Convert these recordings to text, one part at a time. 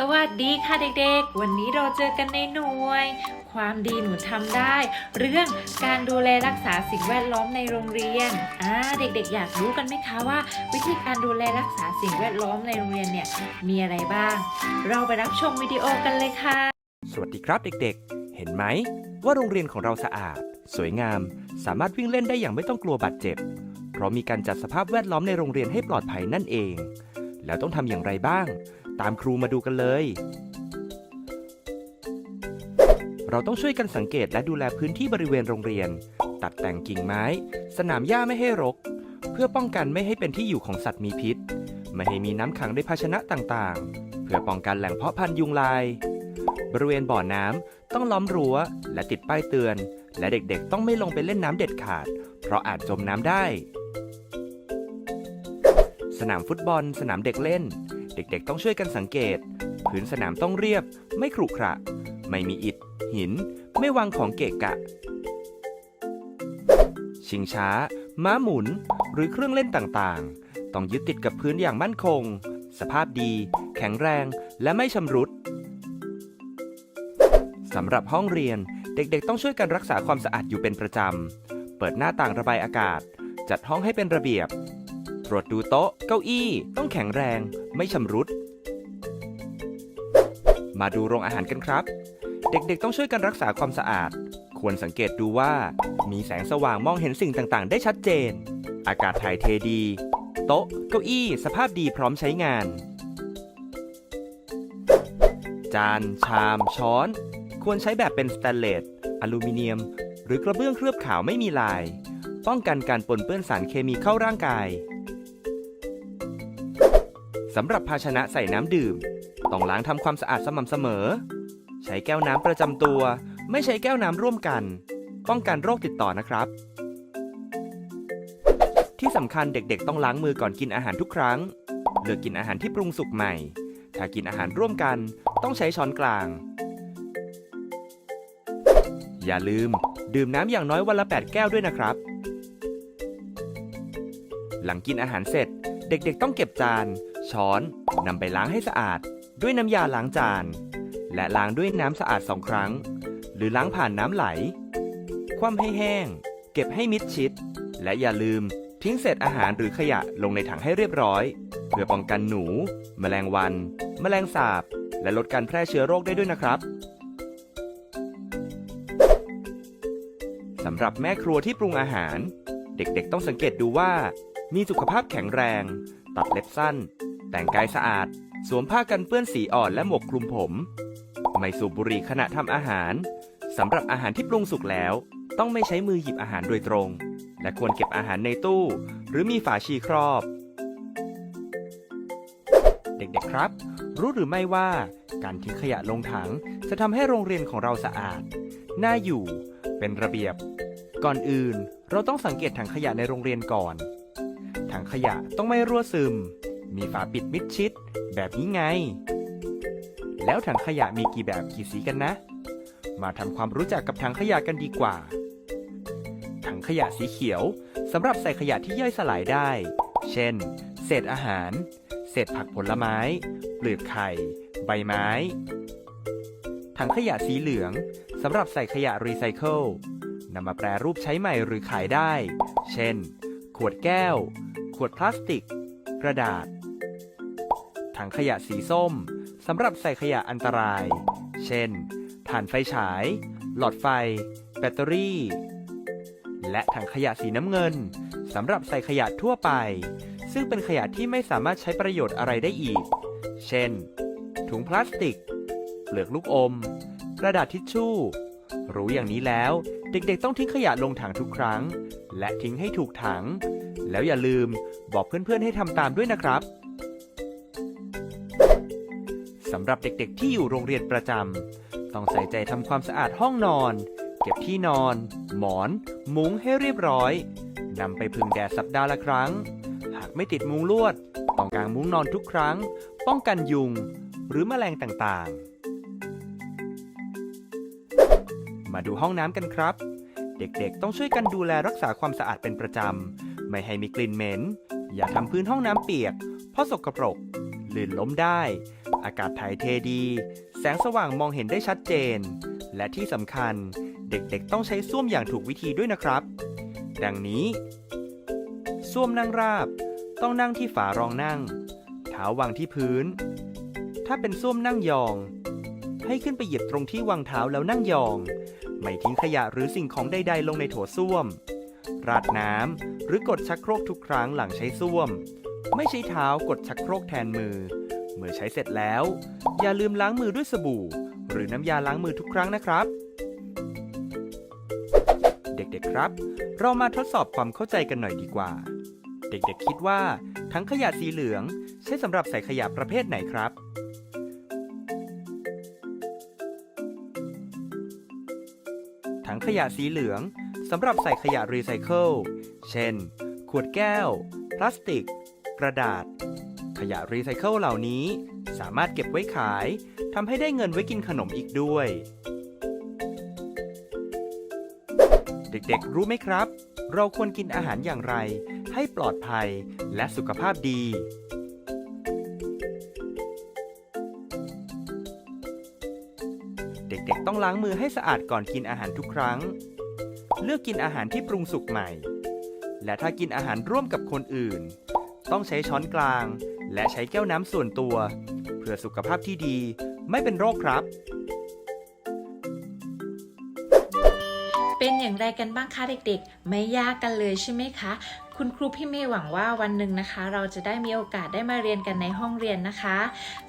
สวัสดีค่ะเด็กๆ วันนี้เราเจอกันในหน่วย ความดีหนูทำได้ เรื่องการดูแลรักษาสิ่งแวดล้อมในโรงเรียนอ่าเด็กๆ อยากรู้กันไหมคะว่า วิธีการดูแลรักษาสิ่งแวดล้อมในโรงเรียนเนี่ยมีอะไรบ้าง เราไปรับชมวิดีโอกันเลยค่ะ สวัสดีครับเด็กๆ เห็นไหมว่าโรงเรียนของเราสะอาด สวยงาม สามารถวิ่งเล่นได้อย่างไม่ต้องกลัวบาดเจ็บ เพราะมีการจัดสภาพแวดล้อมในโรงเรียนให้ปลอดภัยนั่นเอง แล้วต้องทำอย่างไรบ้าง ตามครูมาดูกันเลย เราต้องช่วยกันสังเกตและดูแลพื้นที่บริเวณโรงเรียน ตัดแต่งกิ่งไม้ สนามหญ้าไม่ให้รก เพื่อป้องกันไม่ให้เป็นที่อยู่ของสัตว์มีพิษ ไม่ให้มีน้ำขังในภาชนะต่างๆ เพื่อป้องกันแหล่งเพาะพันธุ์ยุงลาย บริเวณบ่อน้ำต้องล้อมรั้ว และติดป้ายเตือน และเด็กๆ ต้องไม่ลงไปเล่นน้ำเด็ดขาด เพราะอาจจมน้ำได้ สนามฟุตบอล สนามเด็กเล่น เด็กๆ ต้องช่วยกันสังเกต พื้นสนามต้องเรียบ ไม่ขรุขระ ไม่มีอิฐ หิน ไม่วางของเกะกะ ชิงช้า ม้าหมุน หรือเครื่องเล่นต่างๆ ต้องยึดติดกับพื้นอย่างมั่นคง สภาพดี แข็งแรง และไม่ชำรุดสำหรับห้องเรียน เด็กๆ ต้องช่วยกันรักษาความสะอาดอยู่เป็นประจำ เปิดหน้าต่างระบายอากาศ จัดห้องให้เป็นระเบียบ ตรวจดูโต๊ะเก้าอี้ต้องแข็งแรง ไม่ชำรุด มาดูโรงอาหารกันครับ เด็กๆต้องช่วยกันรักษาความสะอาด ควรสังเกตดูว่า มีแสงสว่างมองเห็นสิ่งต่างๆ ได้ชัดเจน อากาศถ่ายเทดี โต๊ะ เก้าอี้ สภาพดีพร้อมใช้งาน จาน ชาม ช้อน ควรใช้แบบเป็นสแตนเลสอลูมิเนียม หรือกระเบื้องเคลือบขาวไม่มีลายป้องกันการปนเปื้อนสารเคมีเข้าร่างกาย สำหรับภาชนะใส่น้ำดื่ม ต้องล้างทำความสะอาดสม่ำเสมอ ใช้แก้วน้ำประจำตัว ไม่ใช้แก้วน้ำร่วมกัน ป้องกันโรคติดต่อนะครับ ที่สำคัญเด็กๆ ต้องล้างมือก่อนกินอาหารทุกครั้ง เลือกกินอาหารที่ปรุงสุกใหม่ ถ้ากินอาหารร่วมกัน ต้องใช้ช้อนกลาง อย่าลืม ดื่มน้ำอย่างน้อยวันละ 8 แก้วด้วยนะครับ หลังกินอาหารเสร็จ เด็กๆ ต้องเก็บจาน ช้อนนำไปล้างให้สะอาด ด้วยน้ำยาล้างจาน และล้างด้วยน้ำสะอาดสองครั้ง หรือล้างผ่านน้ำไหล คว่ำให้แห้ง เก็บให้มิดชิด และอย่าลืมทิ้งเศษอาหารหรือขยะลงในถังให้เรียบร้อย เพื่อป้องกันหนู แมลงวัน แมลงสาบ และลดการแพร่เชื้อโรคได้ด้วยนะครับสำหรับแม่ครัวที่ปรุงอาหาร เด็กๆ ต้องสังเกตดูว่า มีสุขภาพแข็งแรง ตัดเล็บสั้น แต่งกายสะอาด สวมผ้ากันเปื้อนสีอ่อนและหมวกคลุมผม ไม่สูบบุหรี่ขณะทำอาหารสำหรับอาหารที่ปรุงสุกแล้ว ต้องไม่ใช้มือหยิบอาหารโดยตรง และควรเก็บอาหารในตู้ หรือมีฝาชีครอบ เด็กๆครับ รู้หรือไม่ว่า การทิ้งขยะลงถังจะทำให้โรงเรียนของเราสะอาด น่าอยู่ เป็นระเบียบ ก่อนอื่น เราต้องสังเกตถังขยะในโรงเรียนก่อน ถังขยะต้องไม่รั่วซึม มีฝาปิดมิดชิด แบบนี้ไง แล้วถังขยะมีกี่แบบกี่สีกันนะ มาทำความรู้จักกับถังขยะกันดีกว่า ถังขยะสีเขียวสำหรับใส่ขยะที่ย่อยสลายได้ เช่น เศษอาหาร เศษผักผลไม้ เปลือกไข่ ใบไม้ ถังขยะสีเหลืองสำหรับใส่ขยะรีไซเคิลนำมาแปรรูปใช้ใหม่หรือขายได้ เช่น ขวดแก้ว ขวดพลาสติก กระดาษ ถังขยะสีส้มสำหรับใส่ขยะอันตราย เช่น ถ่านไฟฉาย หลอดไฟ แบตเตอรี่ และถังขยะสีน้ำเงินสำหรับใส่ขยะทั่วไป ซึ่งเป็นขยะที่ไม่สามารถใช้ประโยชน์อะไรได้อีก เช่น ถุงพลาสติก เปลือกลูกอม กระดาษทิชชู่ รู้อย่างนี้แล้ว เด็กๆ ต้องทิ้งขยะลงถังทุกครั้ง และทิ้งให้ถูกถัง แล้วอย่าลืมบอกเพื่อนๆให้ทำตามด้วยนะครับ สำหรับเด็กๆที่อยู่โรงเรียนประจำต้องใส่ใจทำความสะอาดห้องนอน เก็บที่นอน หมอน มุ้งให้เรียบร้อยนำไปพึ่งแดดสัปดาห์ละครั้ง หากไม่ติดมุ้งลวดต้องกางมุ้งนอนทุกครั้ง ป้องกันยุง หรือแมลงต่างๆ มาดูห้องน้ำกันครับ เด็กๆ ต้องช่วยกันดูแลรักษาความสะอาดเป็นประจำ ไม่ให้มีกลิ่นเหม็น อย่าทำพื้นห้องน้ำเปียก เพราะสกปรกลื่นล้มได้ อากาศถ่ายเทดี แสงสว่างมองเห็นได้ชัดเจน และที่สำคัญเด็กๆ ต้องใช้ส้วมอย่างถูกวิธีด้วยนะครับ ดังนี้ ส้วมนั่งราบ ต้องนั่งที่ฝารองนั่ง เท้าวางที่พื้น ถ้าเป็นส้วมนั่งยอง ให้ขึ้นไปเหยียบตรงที่วางเท้าแล้วนั่งยอง ไม่ทิ้งขยะหรือสิ่งของใดๆ ลงในโถส้วม ราดน้ำหรือกดชักโครกทุกครั้งหลังใช้ส้วม ไม่ใช้เท้ากดชักโครกแทนมือ เมื่อใช้เสร็จแล้ว อย่าลืมล้างมือด้วยสบู่ หรือน้ำยาล้างมือทุกครั้งนะครับ เด็กๆครับ เรามาทดสอบความเข้าใจกันหน่อยดีกว่า เด็กๆคิดว่าทั้งขยะสีเหลือง ใช้สำหรับใส่ขยะประเภทไหนครับถังขยะสีเหลืองสำหรับใส่ขยะรีไซเคิล เช่น ขวดแก้ว พลาสติก กระดาษ ขยะรีไซเคิลเหล่านี้ สามารถเก็บไว้ขายทำให้ได้เงินไว้กินขนมอีกด้วย เด็กๆ รู้ไหมครับ เราควรกินอาหารอย่างไร ให้ปลอดภัยและสุขภาพดี เด็กๆ ต้องล้างมือให้สะอาดก่อนกินอาหารทุกครั้ง เลือกกินอาหารที่ปรุงสุกใหม่ และถ้ากินอาหารร่วมกับคนอื่นต้องใช้ช้อนกลาง และใช้แก้วน้ำส่วนตัว เพื่อสุขภาพที่ดีไม่เป็นโรคครับ เป็นอย่างไรกันบ้างคะเด็กๆ ไม่ยากกันเลยใช่ไหมคะ คุณครูพี่เมย์หวังว่าวันหนึ่งนะคะ เราจะได้มีโอกาสได้มาเรียนกันในห้องเรียนนะคะ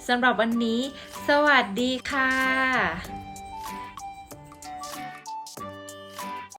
สำหรับวันนี้ สวัสดีค่ะ